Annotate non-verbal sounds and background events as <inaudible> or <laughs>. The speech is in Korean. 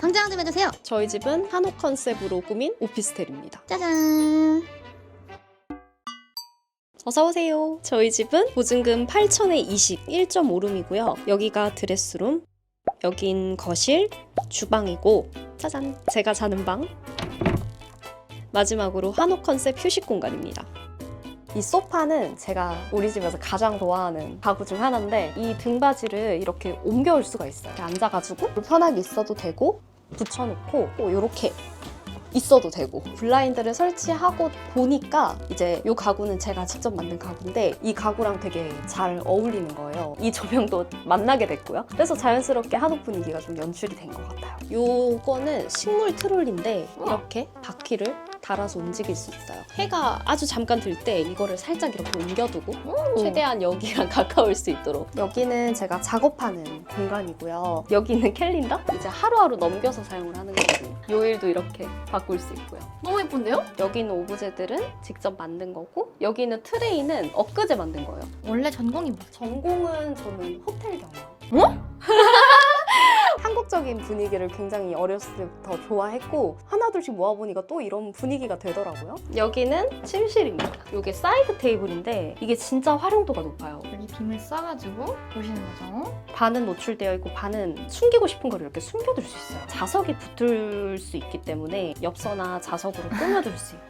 당장 좀 해주세요. 저희 집은 한옥 컨셉으로 꾸민 오피스텔입니다. 짜잔. 어서 오세요. 저희 집은 보증금 8,000에 20, 1.5룸이고요. 여기가 드레스룸, 여긴 거실, 주방이고 짜잔, 제가 자는 방. 마지막으로 한옥 컨셉 휴식 공간입니다. 이 소파는 제가 우리 집에서 가장 좋아하는 가구 중 하나인데 이 등받이를 이렇게 옮겨올 수가 있어요. 이렇게 앉아가지고 편하게 있어도 되고 붙여놓고 또 이렇게 있어도 되고 블라인드를 설치하고 보니까 이제 이 가구는 제가 직접 만든 가구인데 이 가구랑 되게 잘 어울리는 거예요. 이 조명도 만나게 됐고요. 그래서 자연스럽게 한옥 분위기가 좀 연출이 된 것 같아요. 요거는 식물 트롤인데 이렇게 바퀴를 달아서 움직일 수 있어요. 해가 아주 잠깐 들 때 이거를 살짝 이렇게 옮겨두고 최대한 여기랑 <laughs> 가까울 수 있도록 여기는 제가 작업하는 공간이고요. 여기는 캘린더? 이제 하루하루 넘겨서 사용을 하는 거거든요. 요일도 이렇게 바꿀 수 있고요. 너무 예쁜데요? 여기 있는 오브제들은 직접 만든 거고 여기 있는 트레이는 엊그제 만든 거예요. 원래 전공이 뭐죠? 전공은 저는 호텔 경영. 어? 한국적인 분위기를 굉장히 어렸을 때부터 좋아했고 하나둘씩 모아보니까 또 이런 분위기가 되더라고요. 여기는 침실입니다. 이게 사이드 테이블인데 이게 진짜 활용도가 높아요. 여기 빔을 쏴가지고 보시는 거죠. 반은 노출되어 있고 반은 숨기고 싶은 걸 이렇게 숨겨둘 수 있어요. 자석이 붙을 수 있기 때문에 엽서나 자석으로 꾸며둘 수 있고